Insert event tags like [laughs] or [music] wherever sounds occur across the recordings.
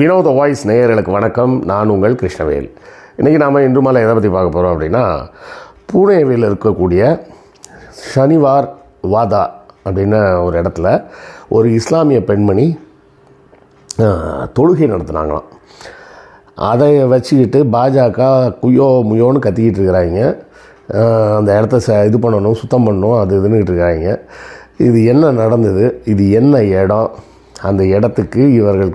வினோத வாய்ஸ் நேயர்களுக்கு வணக்கம். நான் உங்கள் கிருஷ்ணவேல். இன்றைக்கி நாம் இன்று மாலை எதை பற்றி பார்க்க போகிறோம் அப்படின்னா பூனேவில் இருக்கக்கூடிய சனிவார் வாதா அப்படின்னு ஒரு இடத்துல ஒரு இஸ்லாமிய பெண்மணி தொழுகை நடத்துனாங்களாம். அதை வச்சுக்கிட்டு பாஜக குயோ முயோன்னு கத்திக்கிட்டு இருக்கிறாங்க. அந்த இடத்த ச இது பண்ணணும் சுத்தம் பண்ணணும் அது இதுன்னுட்டு இருக்காங்க இது என்ன நடந்தது? இது என்ன இடம்? அந்த இடத்துக்கு இவர்கள்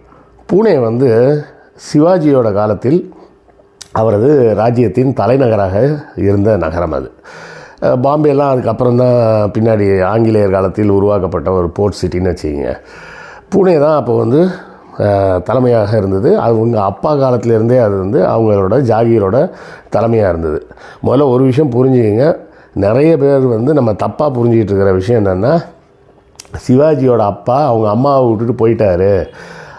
பூனே வந்து சிவாஜியோட காலத்தில் அவரது ராஜ்யத்தின் தலைநகராக இருந்த நகரம் அது. பாம்பேலாம் அதுக்கப்புறம் தான் பின்னாடி ஆங்கிலேயர் காலத்தில் உருவாக்கப்பட்ட ஒரு போர்ட் சிட்டின்னு வச்சுக்கிங்க. பூனே தான் அப்போ வந்து தலைமையாக இருந்தது. அவங்க அப்பா காலத்திலேருந்தே அது வந்து அவங்களோட ஜாகீரோட தலைமையாக இருந்தது. முதல்ல ஒரு விஷயம் புரிஞ்சுக்கிங்க. நிறைய பேர் வந்து நம்ம தப்பாக புரிஞ்சிக்கிட்டு இருக்கிற விஷயம் என்னென்னா சிவாஜியோட அப்பா அவங்க அம்மாவை விட்டுட்டு போயிட்டாரு.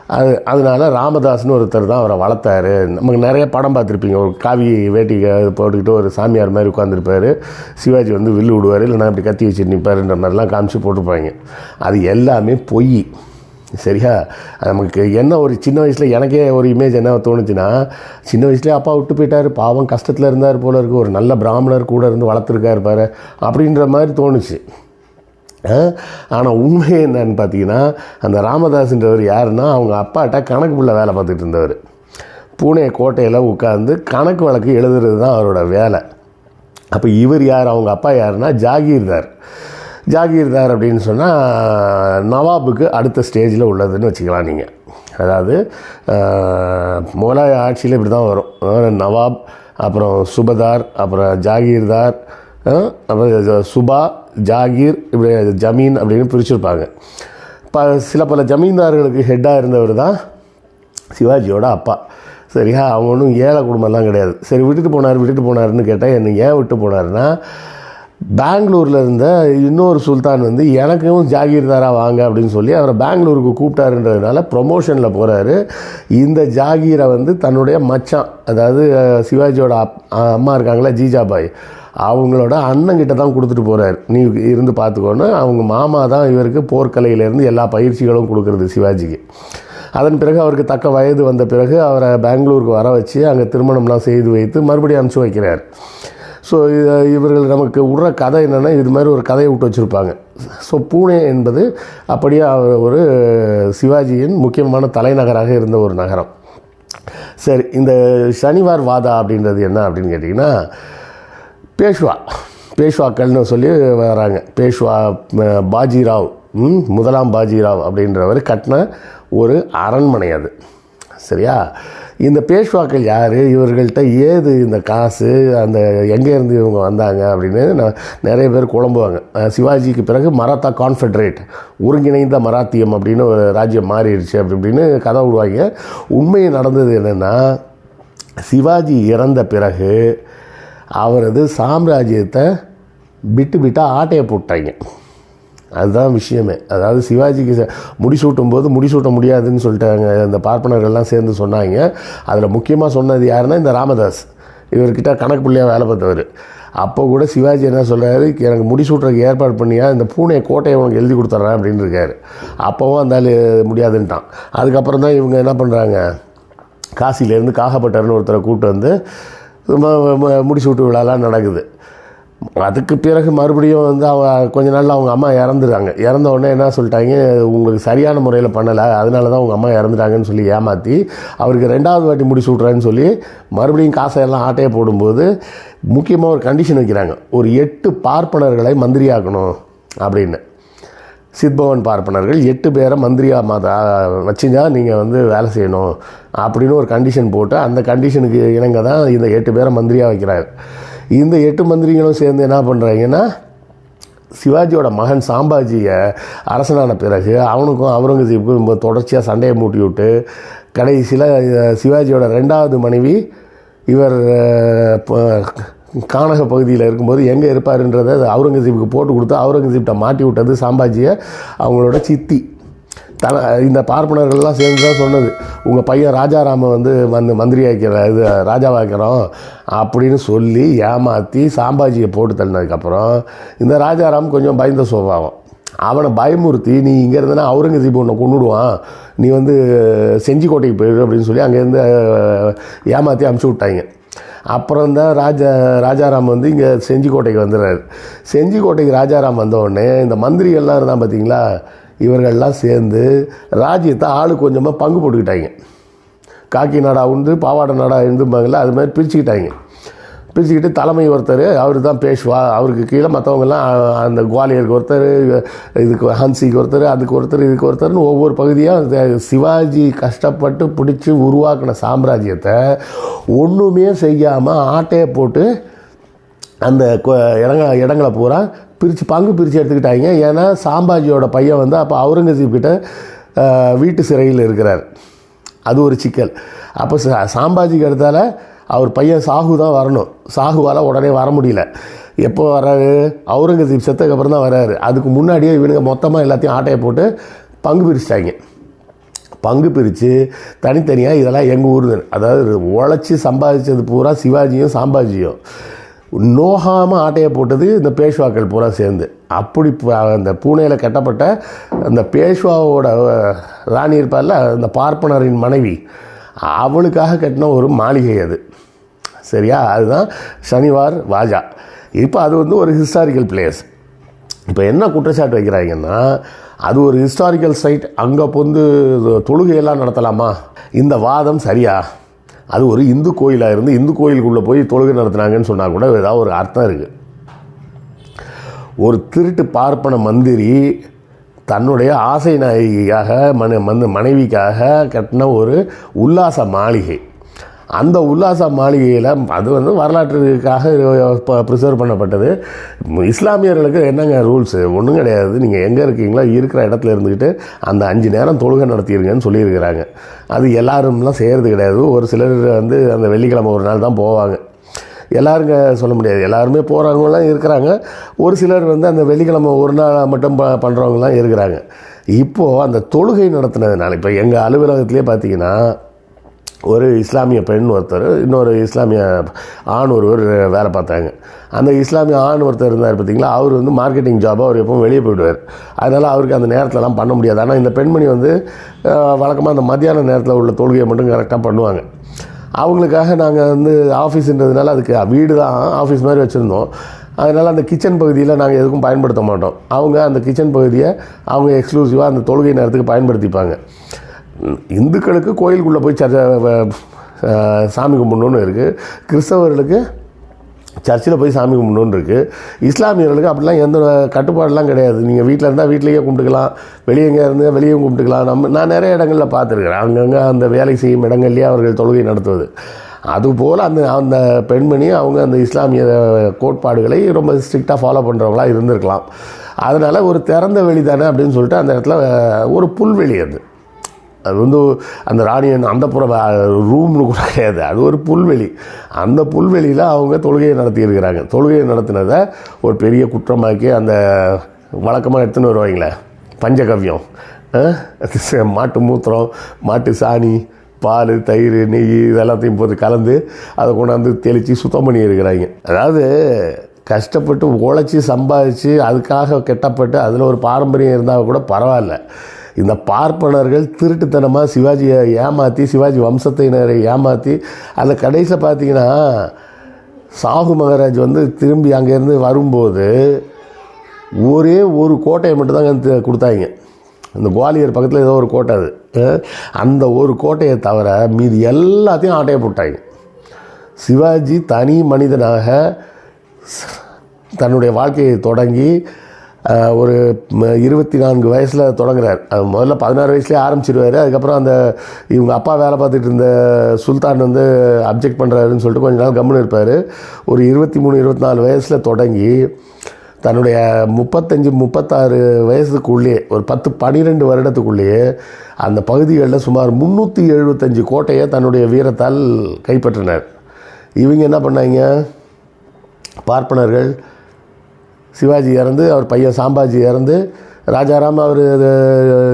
அது அதனால ராமதாஸ்னு ஒருத்தர் தான் அவரை வளர்த்தாரு. நமக்கு நிறைய படம் பார்த்துருப்பீங்க. ஒரு காவி வேட்டி போட்டுக்கிட்டு ஒரு சாமியார் மாதிரி உட்காந்துருப்பாரு சிவாஜி வந்து வில்லு விடுவார். இல்லைன்னா இப்படி கத்தி வச்சுட்டு நிற்பாருன்ற மாதிரிலாம் காமிச்சு போட்டிருப்பாங்க. அது எல்லாமே பொய். சரியா? நமக்கு என்ன ஒரு சின்ன வயசில் எனக்கே ஒரு இமேஜ் என்ன தோணுச்சுன்னா சின்ன வயசுலேயே அப்பா விட்டு போயிட்டார். பாவம் கஷ்டத்தில் இருந்தார் போல இருக்கு. ஒரு நல்ல பிராமணர் கூட இருந்து வளர்த்துருக்காரு பாரு. அப்படின்ற மாதிரி தோணுச்சு. ஆனால் உண்மை என்னன்னு பார்த்தீங்கன்னா அந்த ராமதாஸ்ன்றவர் யாருன்னா அவங்க அப்பாட்ட கணக்கு பிள்ளை வேலை பார்த்துட்டு இருந்தவர். பூனே கோட்டையில் உட்காந்து கணக்கு வழக்கு எழுதுறது தான் அவரோட வேலை. அப்போ இவர் யார் அவங்க அப்பா யாருன்னா ஜாகீர்தார் ஜாகீர்தார் அப்படின்னு சொன்னால் நவாபுக்கு அடுத்த ஸ்டேஜில் உள்ளதுன்னு வச்சுக்கலாம் நீங்கள் அதாவது முகலாய ஆட்சியில் இப்படி தான் வரும் நவாப் அப்புறம் சுபதார் அப்புறம் ஜாகீர்தார் அப்புறம் சுபா ஜாகீர் இப்படி ஜமீன் அப்படின்னு பிரிச்சிருப்பாங்க. ப சில பல ஜமீன்தார்களுக்கு ஹெட்டாக இருந்தவர் தான் சிவாஜியோட அப்பா. சரியா அவங்க ஒன்றும் ஏழை குடும்பம்லாம் கிடையாது. சரி விட்டுட்டு போனார் விட்டுட்டு போனாருன்னு கேட்டால் என்ன ஏன் விட்டு போனாருன்னா பெங்களூரில் இருந்த இன்னொரு சுல்தான் வந்து எனக்கும் ஜாகீர்தாராக வாங்க அப்படின்னு சொல்லி அவரை பெங்களூருக்கு கூப்பிட்டாருன்றதுனால ப்ரொமோஷனில் போகிறாரு இந்த ஜாகீரை வந்து தன்னுடைய மச்சான் அதாவது சிவாஜியோட அப் அம்மா இருக்காங்களா ஜீஜாபாய் அவங்களோட அண்ணங்கிட்ட தான் கொடுத்துட்டு போகிறார் நீ இருந்து பார்த்துக்கோன்னு அவங்க மாமா தான் இவருக்கு போர்க்கலையிலேருந்து எல்லா பயிற்சிகளும் கொடுக்குறது சிவாஜிக்கு. அதன் பிறகு அவருக்கு தக்க வயது வந்த பிறகு அவரை பெங்களூருக்கு வர வச்சு அங்கே திருமணம்லாம் செய்து வைத்து மறுபடியும் அனுப்பிச்சு வைக்கிறார். ஸோ இவர்கள் நமக்கு விடுற கதை என்னென்னா இது மாதிரி ஒரு கதையை விட்டு வச்சுருப்பாங்க. ஸோ பூனே என்பது அப்படியே அவர் ஒரு சிவாஜியின் முக்கியமான தலைநகராக இருந்த ஒரு நகரம். சரி இந்த சனிவார் வாதா அப்படின்றது என்ன அப்படின்னு கேட்டிங்கன்னா பேஷ்வா. பேஷ்வாக்கள்னு சொல்லி வராங்க. பேஷ்வா பாஜிராவ் ம், முதலாம் பாஜிராவ் அப்படின்றவர் கட்டின ஒரு அரண்மனை அது. சரியா? இந்த பேஷ்வாக்கள் யார்? இவர்கள்ட்ட ஏது இந்த காசு? அந்த எங்கேருந்து இவங்க வந்தாங்க அப்படின்னு நான் நிறைய பேர் குழம்புவாங்க. சிவாஜிக்கு பிறகு மராத்தா கான்ஃபெடரேட் ஒருங்கிணைந்த மராத்தியம் அப்படின்னு ஒரு ராஜ்யம் மாறிடுச்சு அப்படி இப்படின்னு கதை விடுவாங்க. உண்மையை நடந்தது என்னென்னா சிவாஜி இறந்த பிறகு அவரது சாம்ராஜ்யத்தை விட்டு விட்டால் ஆட்டையை போட்டாங்க. அதுதான் விஷயமே. அதாவது சிவாஜிக்கு முடிசூட்டும் போது முடிசூட்ட முடியாதுன்னு சொல்லிட்டாங்க. அந்த பார்ப்பனர்கள்லாம் சேர்ந்து சொன்னாங்க. அதில் முக்கியமாக சொன்னது யாருன்னா இந்த ராமதாஸ். இவர்கிட்ட கணக்கு பிள்ளையாக வேலை பார்த்தவர். அப்போ கூட சிவாஜி என்ன சொல்கிறாரு எனக்கு முடிசூட்டுறதுக்கு ஏற்பாடு பண்ணியா இந்த பூனை கோட்டையை உனக்கு எழுதி கொடுத்துட்றேன் அப்படின்னு இருக்காரு. அப்போவும் அந்த முடியாதுன்ட்டான். அதுக்கப்புறம் தான் இவங்க என்ன பண்ணுறாங்க காசிலேருந்து காகப்பட்டார்னு ஒருத்தரை கூப்பிட்டு வந்து முடிச்சு விட்டு விழாலாம் நடக்குது. அதுக்கு பிறகு மறுபடியும் வந்து அவங்க கொஞ்ச நாளில் அவங்க அம்மா இறந்துட்டாங்க இறந்த உடனே என்ன சொல்லிட்டாங்க உங்களுக்கு சரியான முறையில் பண்ணலை. அதனால தான் உங்கள் அம்மா இறந்துட்டாங்கன்னு சொல்லி ஏமாற்றி அவருக்கு ரெண்டாவது வாட்டி முடிச்சு விட்றேன்னு சொல்லி மறுபடியும் காசை எல்லாம் ஆட்டையை போடும்போது முக்கியமாக ஒரு கண்டிஷன் வைக்கிறாங்க. ஒரு எட்டு பார்ப்பனர்களை மந்திரியாக்கணும். அப்படின்னு. சித்பவன் பார்ப்பனர்கள் எட்டு பேரை மந்திரியாக மாத வச்சுங்க நீங்கள் வந்து வேலை செய்யணும் அப்படின்னு ஒரு கண்டிஷன் போட்டு அந்த கண்டிஷனுக்கு இணங்க தான் இந்த எட்டு பேரை மந்திரியாக வைக்கிறார். இந்த எட்டு மந்திரிகளும் சேர்ந்து என்ன பண்ணுறாங்கன்னா சிவாஜியோட மகன் சாம்பாஜியை அரசனான பிறகு அவனுக்கும் அவுரங்கசீப்புக்கும் தொடர்ச்சியாக சண்டையை மூட்டி விட்டு கடைசியில் சிவாஜியோட ரெண்டாவது மனைவி இவர் கானக பகுதியில் இருக்கும்போது எங்கே இருப்பாருன்றதை அவுரங்கசீப்புக்கு போட்டு கொடுத்து அவுரங்கசீப்கிட்ட மாட்டி விட்டது சாம்பாஜியை அவங்களோட சித்தி. தன இந்த பார்ப்பனர்கள்லாம் சேர்ந்து தான் சொன்னது. உங்கள் பையன் ராஜாராம வந்து வந்து மந்திரி ஆக்கிற இது ராஜாவாக்கிறோம் அப்படின்னு சொல்லி ஏமாற்றி சாம்பாஜியை போட்டு தள்ளினதுக்கப்புறம் இந்த ராஜாராம் கொஞ்சம் பயந்த சுபாவம். அவனை பயமுறுத்தி நீ இங்கே இருந்தனா அவுரங்கசீப் உன்னை கொண்டுடுவான் நீ வந்து செஞ்சிக்கோட்டைக்கு போயிடு அப்படின்னு சொல்லி அங்கேருந்து ஏமாற்றி அமுச்சு விட்டாங்க. அப்புறம் தான் ராஜா ராஜாராம் வந்து இங்கே செஞ்சிக்கோட்டைக்கு வந்துடுறாரு செஞ்சிக்கோட்டைக்கு ராஜாராம் வந்தவுடனே இந்த மந்திரிகள்லாம் இருந்தால் பார்த்தீங்களா இவர்கள்லாம் சேர்ந்து ராஜ்யத்தை ஆளு கொஞ்சமாக பங்கு போட்டுக்கிட்டாங்க. காக்கி நாடா உண்டு பாவாடை நாடா இருந்துப்பாங்கல்ல அது மாதிரி பிரிச்சுக்கிட்டாங்க. பிரிச்சுக்கிட்டு தலைமை ஒருத்தர் அவர் தான் பேஷ்வா அவருக்கு கீழே மற்றவங்கெல்லாம் அந்த குவாலியருக்கு ஒருத்தர் இதுக்கு ஹன்சிக்கு ஒருத்தர் அதுக்கு ஒருத்தர் இதுக்கு ஒருத்தர்னு ஒவ்வொரு பகுதியாக சிவாஜி கஷ்டப்பட்டு பிடிச்சி உருவாக்கின சாம்ராஜ்யத்தை ஒன்றுமே செய்யாமல் ஆட்டையை போட்டு அந்த கொ- இடங்க இடங்களை பூரா பிரித்து பங்கு பிரித்து எடுத்துக்கிட்டாங்க. ஏன்னா சாம்பாஜியோட பையன் வந்து அப்போ அவுரங்கசீப் கிட்ட வீட்டு சிறையில் இருக்கிறார். அது ஒரு சிக்கல். அப்போ சாம்பாஜிக்கு எடுத்தால அவர் பையன் சாகு தான் வரணும். சாகுவால் உடனே வர முடியல. எப்போ வர்றாரு அவுரங்கசீப் செத்ததுக்கப்புறம் தான் வர்றாரு அதுக்கு முன்னாடியே இவனுங்க மொத்தமாக எல்லாத்தையும் ஆட்டையை போட்டு பங்கு பிரிச்சிட்டாங்க. பங்கு பிரித்து தனித்தனியாக இதெல்லாம் எங்கள் ஊர் அதாவது உழைச்சி சம்பாதிச்சது பூரா சிவாஜியும் சாம்பாஜியும். நோகாமல் ஆட்டையை போட்டது இந்த பேஷ்வாக்கள் பூரா சேர்ந்து. அப்படி அந்த பூனேயில் கட்டப்பட்ட அந்த பேஷ்வாவோட ராணி இருப்பார்ல அந்த பார்ப்பனரின் மனைவி. அவளுக்காக கட்டின ஒரு மாளிகை அது. சரியா? அதுதான் சனிவார் வாஜா. இப்போ அது வந்து ஒரு ஹிஸ்டாரிக்கல் பிளேஸ் இப்போ என்ன குற்றச்சாட்டு வைக்கிறாங்கன்னா அது ஒரு ஹிஸ்டாரிக்கல் சைட் அங்கே வந்து தொழுகையெல்லாம் நடத்தலாமா? இந்த வாதம் சரியா? அது ஒரு இந்து கோயிலாக இருந்து இந்து கோயிலுக்குள்ளே போய் தொழுகை நடத்துனாங்கன்னு சொன்னால் கூட ஏதாவது ஒரு அர்த்தம் இருக்குது ஒரு திருட்டு பார்ப்பன மந்திரி தன்னுடைய ஆசை நாயகிக்காக மன மந்த மனைவிக்காக கட்டின ஒரு உல்லாச மாளிகை. அந்த உல்லாச மாளிகையில் அது வந்து வரலாற்றுக்காக ப்ரிசர்வ் பண்ணப்பட்டது. இஸ்லாமியர்களுக்கு என்னங்க ரூல்ஸு ஒன்றும் கிடையாது. நீங்கள் எங்கே இருக்கீங்களோ இருக்கிற இடத்துல இருந்துக்கிட்டு அந்த அஞ்சு நேரம் தொழுகை நடத்திடுங்கன்னு சொல்லியிருக்கிறாங்க. அது எல்லாரும்லாம் செய்கிறது கிடையாது. ஒரு சிலர் வந்து அந்த வெள்ளிக்கிழமை ஒரு நாள் தான் போவாங்க. எல்லாருங்க சொல்ல முடியாது. எல்லாருமே போகிறவங்களாம் இருக்கிறாங்க. ஒரு சிலர் வந்து அந்த வெள்ளிக்கிழமை ஒரு நாள் மட்டும் ப பண்ணுறவங்களாம் இருக்கிறாங்க. இப்போது அந்த தொழுகை நடத்தினதுனால இப்போ எங்கள் அலுவலகத்திலே பார்த்தீங்கன்னா ஒரு இஸ்லாமிய பெண் ஒருத்தர் இன்னொரு இஸ்லாமிய ஆண் ஒருவர் வேலை பார்த்தாங்க. அந்த இஸ்லாமிய ஆண் ஒருத்தர் இருந்தார் பார்த்தீங்களா அவர் வந்து மார்க்கெட்டிங் ஜாபாக அவர் எப்பவும் வெளியே போயிடுவார். அதனால் அவருக்கு அந்த நேரத்திலலாம் பண்ண முடியாது. ஆனால் இந்த பெண்மணி வந்து வழக்கமாக அந்த மத்தியான நேரத்தில் உள்ள தொழுகையை மட்டும் கரெக்டாக பண்ணுவாங்க. அவங்களுக்காக நாங்கள் வந்து ஆஃபீஸுன்றதுனால அதுக்கு வீடு தான் ஆஃபீஸ் மாதிரி வச்சுருந்தோம். அதனால் அந்த கிச்சன் பகுதியில் நாங்கள் எதுக்கும் பயன்படுத்த மாட்டோம். அவங்க அந்த கிச்சன் பகுதியை அவங்க எக்ஸ்க்ளூசிவாக அந்த தொழுகை நேரத்துக்கு பயன்படுத்திப்பாங்க. இந்துக்களுக்கு கோயிலுக்குள்ளே போய் சர்ச்சை சாமி கும்பிடணுன்னு இருக்குது கிறிஸ்தவர்களுக்கு சர்ச்சில் போய் சாமி கும்பிடணுன்னு இருக்குது இஸ்லாமியர்களுக்கு அப்படிலாம் எந்த கட்டுப்பாடெலாம் கிடையாது. நீங்கள் வீட்டில் இருந்தால் வீட்லேயே கும்பிட்டுக்கலாம். வெளியே எங்கே இருந்து வெளியே கும்பிட்டுக்கலாம். நம்ம நான் நிறைய இடங்களில் பார்த்துருக்குறேன். அங்கங்கே அந்த வேலை செய்யும் இடங்கள்லேயே அவர்கள் தொழுகை நடத்துவது. அதுபோல் அந்த அந்த பெண்மணி அவங்க அந்த இஸ்லாமிய கோட்பாடுகளை ரொம்ப ஸ்ட்ரிக்டாக ஃபாலோ பண்ணுறவங்களா இருந்திருக்கலாம். அதனால் ஒரு திறந்த வெளி தானே அப்படின்னு சொல்லிட்டு அந்த இடத்துல ஒரு புல்வெளி அது. அது வந்து அந்த ராணியன் அந்த புற ரூம்னு கூட கிடையாது. அது ஒரு புல்வெளி. அந்த புல்வெளியில் அவங்க தொழுகையை நடத்தியிருக்கிறாங்க தொழுகையை நடத்தினதை ஒரு பெரிய குற்றமாக்கி அந்த வழக்கமாக எடுத்துன்னு வருவாங்களே. பஞ்சகவ்யம். [laughs] மாட்டு மூத்திரம் மாட்டு சாணி பால் தயிர் நெய் இதெல்லாத்தையும் போட்டு கலந்து அதை கொண்டாந்து தெளித்து சுத்தம் பண்ணி இருக்கிறாங்க. அதாவது கஷ்டப்பட்டு உழைச்சி சம்பாதிச்சு அதுக்காக கெட்டப்பட்டு அதில் ஒரு பாரம்பரியம் இருந்தால் கூட பரவாயில்ல. இந்த பார்ப்பனர்கள் திருட்டுத்தனமாக சிவாஜியை ஏமாற்றி சிவாஜி வம்சத்தினரை ஏமாற்றி அந்த கடைசியில் பார்த்தீங்கன்னா சாகு மகாராஜ் வந்து திரும்பி அங்கேருந்து வரும்போது ஒரே ஒரு கோட்டையை மட்டும்தாங்க கொடுத்தாங்க. இந்த குவாலியர் பக்கத்தில் ஏதோ ஒரு கோட்டை அது. அந்த ஒரு கோட்டையை தவிர மீதி எல்லாத்தையும் ஆட்டையை போட்டாங்க. சிவாஜி தனி மனிதனாக தன்னுடைய வாழ்க்கையை தொடங்கி ஒரு இருபத்தி நான்கு வயசில் தொடங்குறார். அது முதல்ல பதினாறு வயசுலேயே ஆரம்பிச்சிருவார். அதுக்கப்புறம் அந்த இவங்க அப்பா வேலை பார்த்துட்டு இருந்த சுல்தான் வந்து அப்ஜெக்ட் பண்ணுறாருன்னு சொல்லிட்டு கொஞ்ச நாள் கம்முன்னு இருப்பார். ஒரு இருபத்தி மூணு இருபத்தி நாலு வயசில் தொடங்கி தன்னுடைய முப்பத்தஞ்சு முப்பத்தாறு வயசுக்குள்ளேயே ஒரு பத்து பன்னிரெண்டு வருடத்துக்குள்ளேயே அந்த பகுதிகளில் சுமார் முந்நூற்றி எழுபத்தஞ்சு கோட்டையை தன்னுடைய வீரத்தால் கைப்பற்றினார். இவங்க என்ன பண்ணாங்க? பார்ப்பனர்கள் சிவாஜி இறந்து அவர் பையன் சாம்பாஜி இறந்து ராஜாராம் அவர்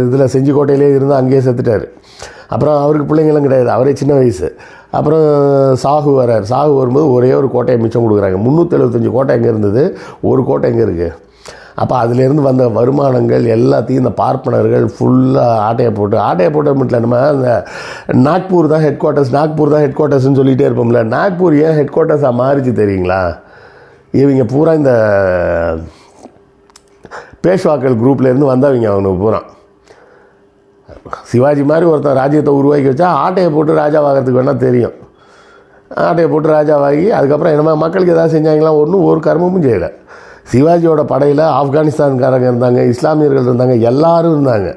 இதில் செஞ்சிக்கோட்டையிலே இருந்து அங்கேயே செத்துட்டார். அப்புறம் அவருக்கு பிள்ளைங்களும் கிடையாது அவரே சின்ன வயசு. அப்புறம் சாகு வரார். சாகு வரும்போது ஒரே ஒரு கோட்டையை மிச்சம் கொடுக்குறாங்க. முந்நூற்றி எழுபத்தஞ்சு கோட்டை எங்கே இருந்தது. ஒரு கோட்டை எங்கே இருக்குது அப்போ அதுலேருந்து வந்த வருமானங்கள் எல்லாத்தையும் இந்த பார்ப்பனர்கள் ஃபுல்லாக ஆட்டையை போட்டு ஆட்டையை போட்டு மட்டும் நம்ம அந்த நாக்பூர் தான் ஹெட் குவார்ட்டர்ஸ் நாக்பூர் தான் ஹெட் குவார்ட்டர்ஸ்னு சொல்லிகிட்டே இருப்போம்ல. நாக்பூர் ஏன் ஹெட் குவார்ட்டர்ஸாக மாறிச்சு தெரியுங்களா? இவங்க பூரா இந்த பேஷ்வாக்கள் குரூப்லேருந்து வந்தவங்க அவனுக்கு பூரா. சிவாஜி மாதிரி ஒருத்தன் ராஜ்யத்தை உருவாக்கி வச்சா ஆட்டையை போட்டு ராஜாவாகிறதுக்கு வேணால் தெரியும். ஆட்டையை போட்டு ராஜாவாகி அதுக்கப்புறம் என்னமா மக்களுக்கு எதாவது செஞ்சாங்களா? ஒன்றும் ஒரு கர்மமும் செய்யலை. சிவாஜியோட படையில் ஆப்கானிஸ்தான்காரங்க இருந்தாங்க இஸ்லாமியர்கள் இருந்தாங்க எல்லாரும் இருந்தாங்க.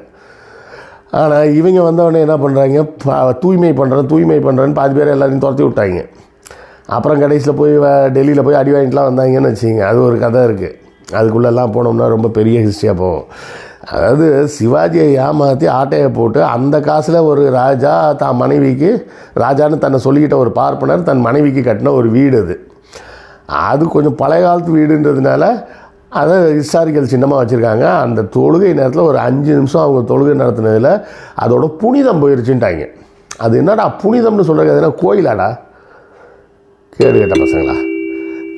ஆனால் இவங்க வந்தவொடனே என்ன பண்ணுறாங்க தூய்மை பண்ணுறேன் தூய்மை பண்ணுறேன்னு பாதி பேர் எல்லாரையும் துரத்தி விட்டாங்க. அப்புறம் கடைசியில் போய் வ- டெல்லியில் போய் அடி வாங்கிட்டுலாம் வந்தாங்கன்னு வச்சுங்க அது ஒரு கதை இருக்குது அதுக்குள்ளெல்லாம் போனோம்னா ரொம்ப பெரிய ஹிஸ்ட்ரியாக போகும். அதாவது சிவாஜியை ஏமாற்றி ஆட்டையை போட்டு அந்த காசில் ஒரு ராஜா தான் மனைவிக்கு ராஜான்னு தன்னை சொல்லிக்கிட்ட ஒரு பார்ப்பனர் தன் மனைவிக்கு கட்டின ஒரு வீடு அது. அது கொஞ்சம் பழைய காலத்து வீடுன்றதுனால அதை ஹிஸ்டாரிக்கல் சின்னமாக வச்சுருக்காங்க. அந்த தொழுகை நேரத்தில் ஒரு அஞ்சு நிமிஷம் அவங்க தொழுகை நடத்தினதில் அதோட புனிதம் போயிருச்சுன்ட்டாங்க. அது என்னடா புனிதம்னு சொல்கிறது எதுனா கோயிலாடா? கேடு கேட்ட பசங்களா?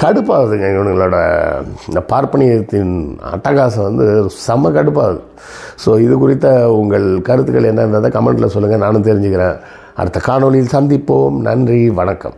கடுப்பாகுதுங்க இவனுங்களோட இந்த பார்ப்பனியத்தின் அட்டகாசம் வந்து செம்ம கடுப்பாகுது. ஸோ இது குறித்த உங்கள் கருத்துக்கள் என்ன என்னன்றதை கமெண்ட்டில் சொல்லுங்கள் நானும் தெரிஞ்சுக்கிறேன். அடுத்த காணொளியில் சந்திப்போம். நன்றி. வணக்கம்.